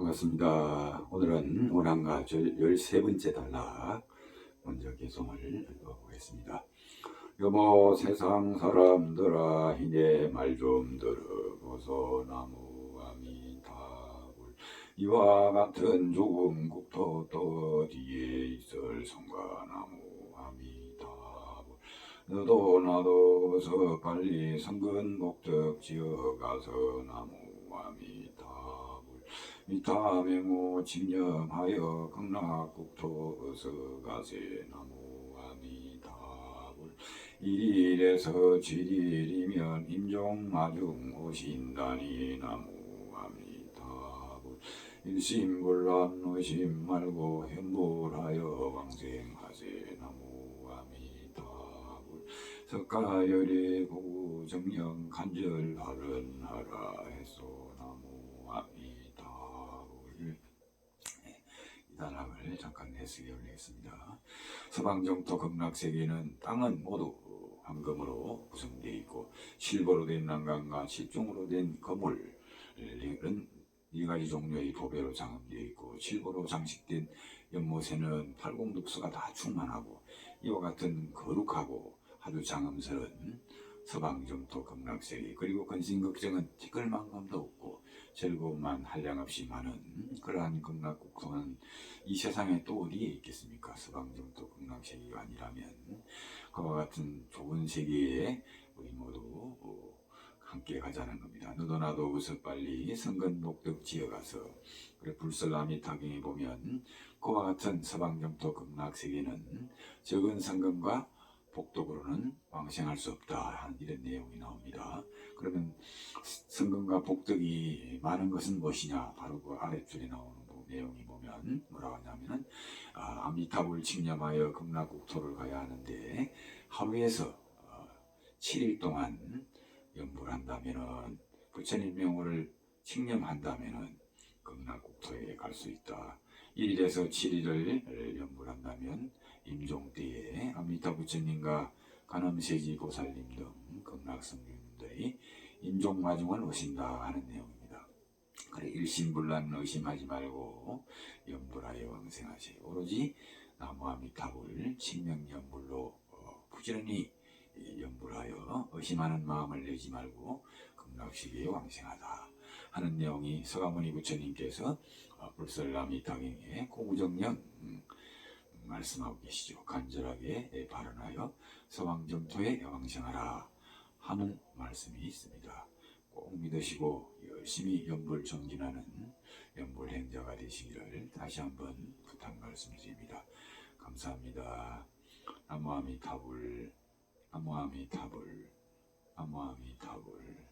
반갑습니다. 오늘은 오랑가 13번째 단락 먼저 개송을 읽어보겠습니다. 여보 세상 사람들아 이내 말 좀 들어보소 나무 아미타불 이와 같은 죽음 국토 또 어디에 있을 성과 나무 아미타불 너도 나도 어서 빨리 성근 복덕 지어가서 나무 아미 타불 미타명호 집념하여 극락국토 어서 가세 나무 아미타불 일일에서 칠일이면 임종 마중 오신다니 나무 아미타불 일심불란 의심 말고 현불하여 왕생하세 나무 아미타불 석가열이 고정령 간절하른 하라 해소 나무 아미타불 네, 이 단락을 잠깐 해석해 올리겠습니다. 서방 정토 극락 세계는 땅은 모두 황금으로 구성되어 있고 실버로 된 난간과 실종으로 된 거물은 네 가지 종류의 도배로 장엄되어 있고 실버로 장식된 연못에는 팔공덕수가 다 충만하고 이와 같은 거룩하고 아주 장엄스러운 서방정토 극락세계 그리고 근신극정은 티끌만큼도 없고 즐거움만 한량없이 많은 그러한 극락국토는 이 세상에 또 어디에 있겠습니까? 서방정토 극락세계가 아니라면 그와 같은 좋은 세계에 우리 모두 어, 함께 가자는 겁니다. 너도 나도 어서 빨리 성근복덕 지어가서 그래 불설라미 타경에 보면 그와 같은 서방정토 극락 세계는 적은 성근과 복덕으로는 왕생할 수 없다 이런 내용이 나옵니다. 그러면 성금과 복덕이 많은 것은 무엇이냐? 바로 그 아랫줄에 나오는 그 내용이 보면 뭐라고 하냐면은 아, 아미타불 칭념하여 극락국토를 가야 하는데 하루에서 어, 7일 동안 연불 한다면은 부처님 명호를 칭념한다면은 극락국토에 갈 수 있다. 1일에서 7일을 연불한다면 임종 때에 아미타 부처님과 간암세지 보살님 등 극락성님들이 임종 마중을 오신다 하는 내용입니다. 그래 일심불란 의심하지 말고 연불하여 왕생하시 오로지 나무 아미타불 칭명연불로 어, 부지런히 연불하여 의심하는 마음을 내지 말고 극락시기에 왕생하다 하는 내용이 서가모니 부처님께서 어, 당행에 고구정령 음, 말씀하고 계시죠. 간절하게 발언하여 서왕정토에 왕생하라 하는 말씀이 있습니다. 꼭 믿으시고 열심히 연불 정진하는 연불 행자가 되시기를 다시 한번 부탁 말씀드립니다. 감사합니다. 나무아미 타불 나무아미 타불 나무아미 타불